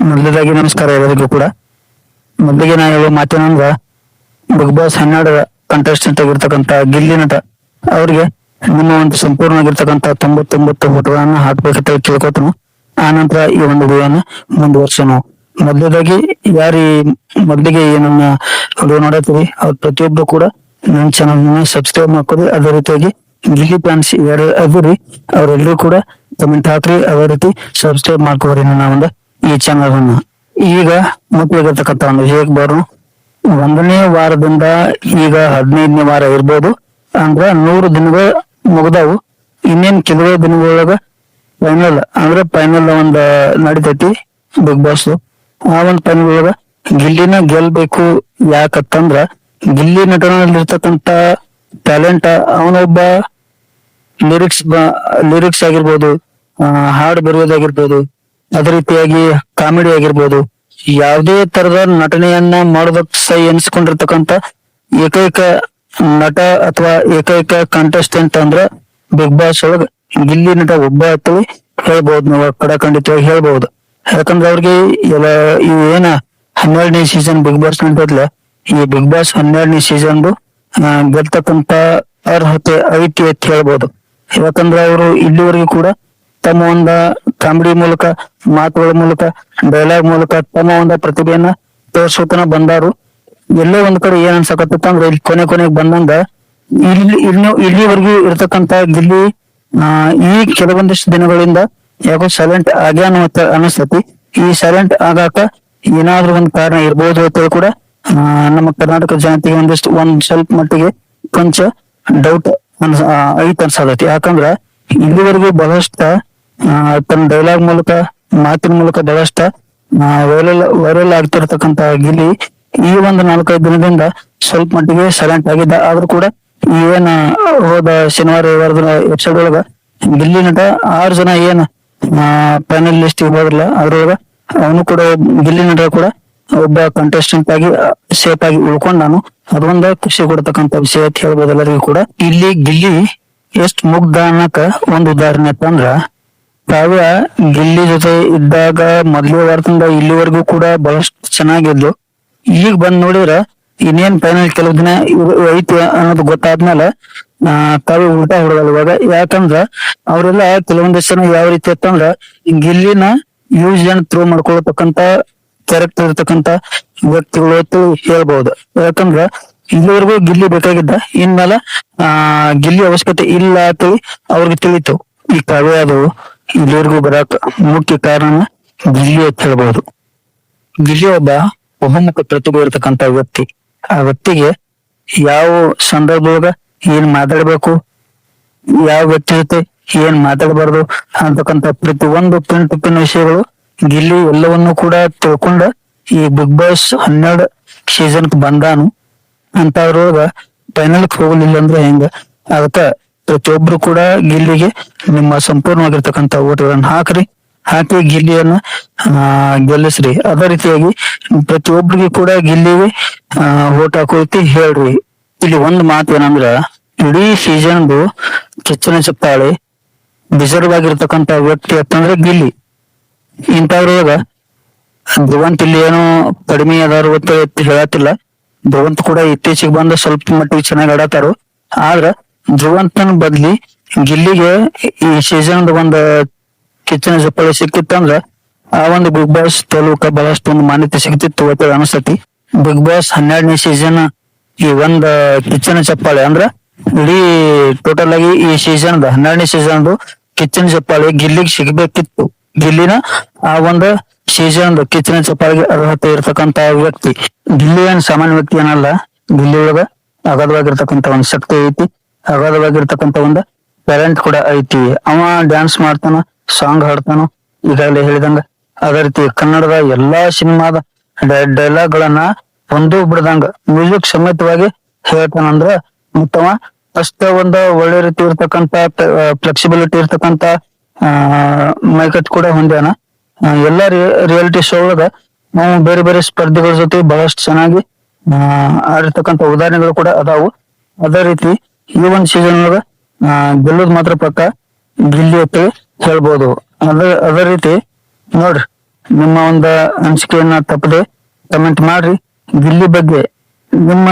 ಮೊದಲದಾಗಿ ನಮಸ್ಕಾರ ಎಲ್ಲರಿಗೂ ಕೂಡ. ಮೊದಲಿಗೆ ನಾನು ಹೇಳುವ ಮಾತೇನಂದ್ರ ಬಿಗ್ ಬಾಸ್ ಹನ್ನೆರಡರ ಕಂಟೆಸ್ಟೆಂಟ್ ಆಗಿರ್ತಕ್ಕಂತ ಗಿಲ್ಲಿ ನಟ, ಅವ್ರಿಗೆ ನಿಮ್ಮ ಒಂದು ಸಂಪೂರ್ಣವಾಗಿರ್ತಕ್ಕಂತ ತೊಂಬತ್ತೊಂಬತ್ತು ಫೋಟೋಗಳನ್ನ ಹಾಕ್ಬೇಕಂತ ಕೇಳ್ಕೊತನು ಆ ನಂತರ ಈ ಒಂದು ವಿಡಿಯೋನ ಮುಂದುವರ್ಸೋಣ. ಮೊದಲದಾಗಿ ಯಾರು ಮೊದಲಿಗೆ ಏನನ್ನ ವಿಡಿಯೋ ನೋಡತ್ತೀರಿ, ಅವ್ರ ಪ್ರತಿಯೊಬ್ಬರು ಕೂಡ ನನ್ನ ಚಾನಲ್ ಸಬ್ಸ್ಕ್ರೈಬ್ ಮಾಡ್ಕೊರಿ ಅದೇ ರೀತಿಯಾಗಿ ಗಿಲ್ಲಿ ಫ್ಯಾನ್ಸ್ ಯಾರು ಅದಿರಿ ಅವರೆಲ್ಲರೂ ಕೂಡ ಕಮೆಂಟ್ ಹಾಕ್ರಿ. ಅದೇ ರೀತಿ ಸಬ್ಸ್ಕ್ರೈಬ್ ಮಾಡ್ಕೋರಿ ನನ್ನ ಒಂದು ಈ ಚಾನಲ್ ಈಗ ಮುಖ್ಯವಾಗಿರ್ತಕ್ಕಂಥ ಒಂದು ಹೇಗ್ ಬರು? ಒಂದನೇ ವಾರದಿಂದ ಈಗ ಹದಿನೈದನೇ ವಾರ ಇರ್ಬೋದು. ಅಂದ್ರ ನೂರು ದಿನಗಳು ಮುಗ್ದಾವು. ಇನ್ನೇನ್ ಕೆಲವೇ ದಿನಗಳೊಳಗ ಫೈನಲ್ ಅಂದ್ರೆ ಫೈನಲ್ ಒಂದ್ ನಡಿತೈತಿ ಬಿಗ್ ಬಾಸ್ ಆ ಒಂದ್ ಫೈನಲ್ ಒಳಗ ಗಿಲ್ಲಿನ ಗೆಲ್ಬೇಕು ಯಾಕತ್ತಂದ್ರ ಗಿಲ್ಲಿ ನಟನಲ್ಲಿರ್ತಕ್ಕಂತ ಟ್ಯಾಲೆಂಟ್ ಅವನೊಬ್ಬ ಲಿರಿಕ್ಸ್ ಲಿರಿಕ್ಸ್ ಆಗಿರ್ಬೋದು ಹಾಡು ಬರೆಯೋದಾಗಿರ್ಬೋದು ಅದೇ ರೀತಿಯಾಗಿ ಕಾಮಿಡಿ ಆಗಿರ್ಬೋದು, ಯಾವುದೇ ತರದ ನಟನೆಯನ್ನ ಮಾಡೋದಕ್ ಸೈ ಎನಿಸ್ಕೊಂಡಿರ್ತಕ್ಕಂತ ಏಕೈಕ ನಟ ಅಥವಾ ಏಕೈಕ ಕಂಟೆಸ್ಟೆಂಟ್ ಅಂದ್ರ ಬಿಗ್ ಬಾಸ್ ಒಳಗ ಗಿಲ್ಲಿ ನಟ ಒಬ್ಬ ಅಂತೇಳಿ ಹೇಳ್ಬಹುದು ನಾವು ಕಡಖಂಡಿತವಾಗಿ ಹೇಳ್ಬಹುದು ಯಾಕಂದ್ರೆ ಅವ್ರಿಗೆ ಎಲ್ಲ ಇವು ಏನ ಹನ್ನೆರಡನೇ ಸೀಸನ್ ಬಿಗ್ ಬಾಸ್ ನಡೀತೈತ್ಲ ಈ ಬಿಗ್ ಬಾಸ್ ಹನ್ನೆರಡನೇ ಸೀಸನ್ ಗೆಲ್ತಕ್ಕಂತ ಅರ್ಹತೆ ಐತಿ ಅಂತ ಹೇಳ್ಬೋದು. ಯಾಕಂದ್ರೆ ಅವರು ಇಲ್ಲಿವರೆಗೂ ಕೂಡ ತಮ್ಮ ಒಂದ ಕಾಮಿಡಿ ಮೂಲಕ, ಮಾತುಗಳ ಮೂಲಕ ಡೈಲಾಗ್ ಮೂಲಕ ತಮ್ಮ ಒಂದ ಪ್ರತಿಭೆಯನ್ನ ತೋರ್ಸೋತನ ಬಂದಾರು. ಎಲ್ಲೋ ಒಂದ್ ಕಡೆ ಏನ್ ಅನ್ಸಕತ್ತ ಅಂದ್ರೆ ಇಲ್ಲಿ ಕೊನೆ ಕೊನೆಗೆ ಬಂದಂಗ ಇಲ್ಲಿ ಇಲ್ಲಿ ಇಲ್ಲಿವರೆಗೂ ಇರತಕ್ಕಂತ ಗಿಲ್ಲಿ ಆ, ಈ ಕೆಲವೊಂದಿಷ್ಟು ದಿನಗಳಿಂದ ಯಾಕೋ ಸೈಲೆಂಟ್ ಆಗ್ಯಾನ ಅಂತ ಅನಿಸ್ತತಿ. ಈ ಸೈಲೆಂಟ್ ಆಗಾಕ ಏನಾದ್ರೂ ಒಂದ್ ಕಾರಣ ಇರ್ಬೋದು ಅಂತ ಕೂಡ ನಮ್ಮ ಕರ್ನಾಟಕ ಜನತೆಗೆ ಒಂದಿಷ್ಟು, ಒಂದ್ ಸ್ವಲ್ಪ ಮಟ್ಟಿಗೆ ಕೊಂಚ ಡೌಟ್ ಅನ್ಸ ಐತ್ ಅನ್ಸತೈತಿ. ಯಾಕಂದ್ರ ಇಲ್ಲಿವರೆಗೂ ಬಹಳಷ್ಟ ತನ್ನ ಡೈಲಾಗ್ ಮೂಲಕ, ಮಾತಿನ ಮೂಲಕ ಬಹಳಷ್ಟ ವೈರಲ್ ವೈರಲ್ ಆಗ್ತಿರತಕ್ಕಂತ ಗಿಲ್ಲಿ ಈ ಒಂದು ನಾಲ್ಕೈದು ದಿನದಿಂದ ಸ್ವಲ್ಪ ಮಟ್ಟಿಗೆ ಸೈಲೆಂಟ್ ಆಗಿದ್ದ. ಆದ್ರೂ ಕೂಡ ಏನ ಹೋದ ಶನಿವಾರ ರವಿವಾರದ ಎಪಿಸೋಡ್ ಒಳಗ ಗಿಲ್ಲಿ ನಟ ಆರು ಜನ ಏನ್ ಪ್ಯಾನಲ್ ಲಿಸ್ಟ್ ಹೋದ್ರಲ್ಲ, ಅದ್ರೊಳಗ ಅವನು ಕೂಡ, ಗಿಲ್ಲಿ ನಟ ಕೂಡ ಒಬ್ಬ ಕಂಟೆಸ್ಟೆಂಟ್ ಆಗಿ ಸೇಫ್ ಆಗಿ ಉಳ್ಕೊಂಡ್ ನಾನು. ಅದೊಂದ ಖುಷಿ ಕೊಡ್ತಕ್ಕಂತ ವಿಷಯ ಅಂತ ಹೇಳ್ಬೋದು ಎಲ್ಲರಿಗೂ ಕೂಡ. ಇಲ್ಲಿ ಗಿಲ್ಲಿ ಎಷ್ಟ್ ಮುಗ್ಧ ಅನ್ನಕ ಒಂದು ಉದಾಹರಣೆ ಅಂತಂದ್ರ ಕಾವ್ಯ ಗಿಲ್ಲಿ ಜೊತೆ ಇದ್ದಾಗ ಮೊದ್ಲು ವಾರದಿಂದ ಇಲ್ಲಿವರೆಗೂ ಕೂಡ ಬಹಳಷ್ಟು ಚೆನ್ನಾಗಿದ್ಲು. ಈಗ ಬಂದ್ ನೋಡಿದ್ರ ಇನ್ನೇನ್ ಫೈನಲ್ ಕೆಲವು ದಿನ ಐತಿ ಅನ್ನೋದು ಗೊತ್ತಾದ್ಮೇಲೆ, ಆ ಕಾವ್ಯ ಉಲ್ಟಾ ಹೊಡೆದಲ್ಲ ಇವಾಗ. ಯಾಕಂದ್ರ ಅವರೆಲ್ಲ ಕೆಲವೊಂದಿಷ್ಟು ಜನ ಯಾವ ರೀತಿ ಇತ್ತಂದ್ರ ಗಿಲ್ಲಿನ ಯೂಸ್ ಅಂಡ್ ಥ್ರೋ ಮಾಡ್ಕೊಳ್ತಕ್ಕಂತ ಕ್ಯಾರೆಕ್ಟರ್ ಇರ್ತಕ್ಕಂತ ವ್ಯಕ್ತಿಗಳು ಅಂತ ಹೇಳ್ಬಹುದು ಯಾಕಂದ್ರ ಇಲ್ಲಿವರೆಗೂ ಗಿಲ್ಲಿ ಬೇಕಾಗಿದ್ದ. ಇನ್ಮೇಲೆ, ಆ, ಗಿಲ್ಲಿ ಅವಶ್ಯಕತೆ ಇಲ್ಲ ಅಂತ ಅವ್ರಿಗೆ ತಿಳಿತು. ಈ ಕಾವ್ಯ ಅದು. ಇಲ್ಲಿವರೆಗೂ ಬರಾಕ ಮುಖ್ಯ ಕಾರಣ ಗಿಲ್ಲಿ ಅಂತ ಹೇಳ್ಬಹುದು ಗಿಲ್ಲಿ ಒಬ್ಬ ಬಹುಮುಖ ಪ್ರತಿಭೆ ಇರತಕ್ಕಂತ ವ್ಯಕ್ತಿ. ಆ ವ್ಯಕ್ತಿಗೆ ಯಾವ ಸಂದರ್ಭದಾಗ ಏನ್ ಮಾತಾಡ್ಬೇಕು, ಯಾವ ವ್ಯಕ್ತಿ ಜೊತೆ ಏನ್ ಮಾತಾಡಬಾರ್ದು ಅಂತಕ್ಕಂತ ಪ್ರತಿ ಒಂದು ಪಿನ್ ಟು ಪಿನ್ ವಿಷಯಗಳು ಗಿಲ್ಲಿ ಎಲ್ಲವನ್ನು ಕೂಡ ತಿಳ್ಕೊಂಡ ಈ ಬಿಗ್ ಬಾಸ್ ಹನ್ನೆರಡು ಸೀಸನ್ ಬಂದಾನು. ಅಂತವ್ರೊಳಗ ಫೈನಲ್ ಹೋಗಲಿಲ್ಲ ಅಂದ್ರೆ ಹೆಂಗ? ಅದಕ್ಕ ಪ್ರತಿಯೊಬ್ರು ಕೂಡ ಗಿಲ್ಲಿಗೆ ನಿಮ್ಮ ಸಂಪೂರ್ಣವಾಗಿರ್ತಕ್ಕಂತ ಓಟುಗಳನ್ನು ಹಾಕ್ರಿ. ಹಾಕಿ ಗಿಲ್ಲಿಯನ್ನ ಗೆಲ್ಲಿಸ್ರಿ. ಅದೇ ರೀತಿಯಾಗಿ ಪ್ರತಿಯೊಬ್ಬರಿಗೂ ಕೂಡ ಗಿಲ್ಲಿಗೆ ಓಟ್ ಹಾಕೋತಿ ಹೇಳ್ರಿ. ಇಲ್ಲಿ ಒಂದ್ ಮಾತು ಏನಂದ್ರ, ಇಡೀ ಸೀಸನ್ದು ಕಿಚ್ಚನ ಚಪ್ಪಾಳೆ ಡಿಸರ್ವ್ ಆಗಿರ್ತಕ್ಕಂತ ವ್ಯಕ್ತಿ ಅಂತಂದ್ರೆ ಗಿಲ್ಲಿ. ಇಂಥವ್ರೊಳಗ ಧ್ರುವಂತ್ ಇಲ್ಲಿ ಏನೋ ಕಡಿಮೆ ಅದಾರು ಅಂತ ಹೇಳತ್ತಿಲ್ಲ. ಧ್ರುವಂತ್ ಕೂಡ ಇತ್ತೀಚೆಗೆ ಬಂದು ಸ್ವಲ್ಪ ಮಟ್ಟಿಗೆ ಚೆನ್ನಾಗಿ ಆಡತಾರು ಆದ್ರ ಧ್ರುವಂತನ ಬದ್ಲಿ ಗಿಲ್ಲಿಗೆ ಈ ಸೀಸನ್ ಒಂದು ಕಿಚ್ಚನ ಚಪ್ಪಾಳೆ ಸಿಕ್ಕಿತ್ತಂದ್ರ ಆ ಒಂದು ಬಿಗ್ ಬಾಸ್ ತಾಲೂಕ ಬಹಳಷ್ಟು ಒಂದು ಮಾನ್ಯತೆ ಸಿಗ್ತಿತ್ತು ಅಂತ ಅನಿಸ್ತತಿ. ಬಿಗ್ ಬಾಸ್ ಹನ್ನೆರಡನೇ ಸೀಸನ್ ಈ ಒಂದ್ ಕಿಚ್ಚನ ಚಪ್ಪಾಳೆ ಅಂದ್ರ ಇಡೀ ಟೋಟಲ್ ಆಗಿ ಈ ಸೀಸನ್ ಹನ್ನೆರಡನೇ ಸೀಸನ್ ಕಿಚ್ಚನ ಚಪ್ಪಾಳೆ ಗಿಲ್ಲಿಗೆ ಸಿಗ್ಬೇಕಿತ್ತು. ಗಿಲ್ಲಿನ ಆ ಒಂದು ಸೀಸನ್ ಕಿಚ್ಚನ ಚಪ್ಪಾಳಿಗೆ ಅರ್ಹತೆ ಇರ್ತಕ್ಕಂತ ವ್ಯಕ್ತಿ. ಗಿಲ್ಲಿ ಏನ್ ಸಾಮಾನ್ಯ ವ್ಯಕ್ತಿ ಏನಲ್ಲ, ಗಿಲ್ಲಿ ಒಳಗ ಅಗಾಧವಾಗಿರ್ತಕ್ಕಂತ ಒಂದ್ ಶಕ್ತಿ ಐತಿ. ಅಗಾಧವಾಗಿರ್ತಕ್ಕಂತ ಒಂದು ಟ್ಯಾಲೆಂಟ್ ಕೂಡ ಐತಿ. ಅವ ಡ್ಯಾನ್ಸ್ ಮಾಡ್ತಾನ ಸಾಂಗ್ ಹಾಡ್ತಾನ, ಈಗಾಗಲೇ ಹೇಳಿದಂಗ. ಅದೇ ರೀತಿ ಕನ್ನಡದ ಎಲ್ಲಾ ಸಿನಿಮಾದ ಡೈಲಾಗ್ ಗಳನ್ನ ಒಂದು ಬಿಡದಂಗ. ಮ್ಯೂಸಿಕ್ ಸಮೇತವಾಗಿ ಹೇಳ್ತಾನಂದ್ರ ಮತ್ತವ ಅಷ್ಟ ಒಂದು ಒಳ್ಳೆ ರೀತಿ ಇರ್ತಕ್ಕಂತ ಫ್ಲೆಕ್ಸಿಬಿಲಿಟಿ ಇರ್ತಕ್ಕಂತ ಮೈಕಟ್ ಕೂಡ ಹೊಂದ್ಯಾನ. ಎಲ್ಲಾ ಎಲ್ಲಾ ರಿಯಾಲಿಟಿ ಶೋ ಒಳಗ ನಾವು ಬೇರೆ ಬೇರೆ ಸ್ಪರ್ಧಿಗಳ ಜೊತೆ ಬಹಳಷ್ಟು ಚೆನ್ನಾಗಿ, ಆ ಆಡಿರ್ತಕ್ಕಂತ ಉದಾಹರಣೆಗಳು ಕೂಡ ಅದಾವು. ಅದೇ ರೀತಿ ಈ ಒಂದು ಸೀಸನ್ ಒಳಗ ಗೆಲ್ಲೋದ್ ಮಾತ್ರ ಪಕ್ಕ ಗಿಲ್ಲಿ ಅಂತ ಹೇಳ್ಬೋದು. ಅದೇ ಅದೇ ರೀತಿ ನೋಡ್ರಿ, ನಿಮ್ಮ ಒಂದು ಅನಿಸಿಕೆಯನ್ನ ತಪ್ಪದೆ ಕಮೆಂಟ್ ಮಾಡ್ರಿ. ಗಿಲ್ಲಿ ಬಗ್ಗೆ ನಿಮ್ಮ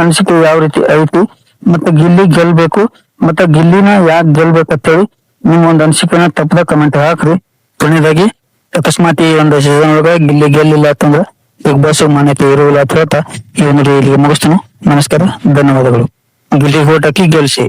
ಅನಿಸಿಕೆ ಯಾವ ರೀತಿ ಐತಿ, ಮತ್ತೆ ಗಿಲ್ಲಿ ಗೆಲ್ಬೇಕು, ಮತ್ತೆ ಗಿಲ್ಲಿನ ಯಾಕೆ ಗೆಲ್ಬೇಕು ಅಂತೇಳಿ ನಿಮ್ಮ ಒಂದು ಅನಿಸಿಕೆನ ತಪ್ಪದ ಕಮೆಂಟ್ ಹಾಕ್ರಿ. ಕೊನೆಯದಾಗಿ, ಅಕಸ್ಮಾತ್ ಈ ಒಂದು ಸೀಸನ್ ಒಳಗ ಗಿಲ್ಲಿ ಗೆಲ್ಲಿಲ್ಲ ಅಂತಂದ್ರೆ ಬಿಗ್ ಬಾಸ್ ಮಾನ್ಯತೆ ಇರುವುದಿಲ್ಲ ಅಂತ ಹೇಳ್ತಾ ಈ ಒಂದು ಇಲ್ಲಿಗೆ ಮುಗಿಸ್ತೇನೆ. ನಮಸ್ಕಾರ, ಧನ್ಯವಾದಗಳು. ಗಿಲ್ಲಿ ಓಟ್ ಹಾಕಿ ಗೆಲ್ಸಿ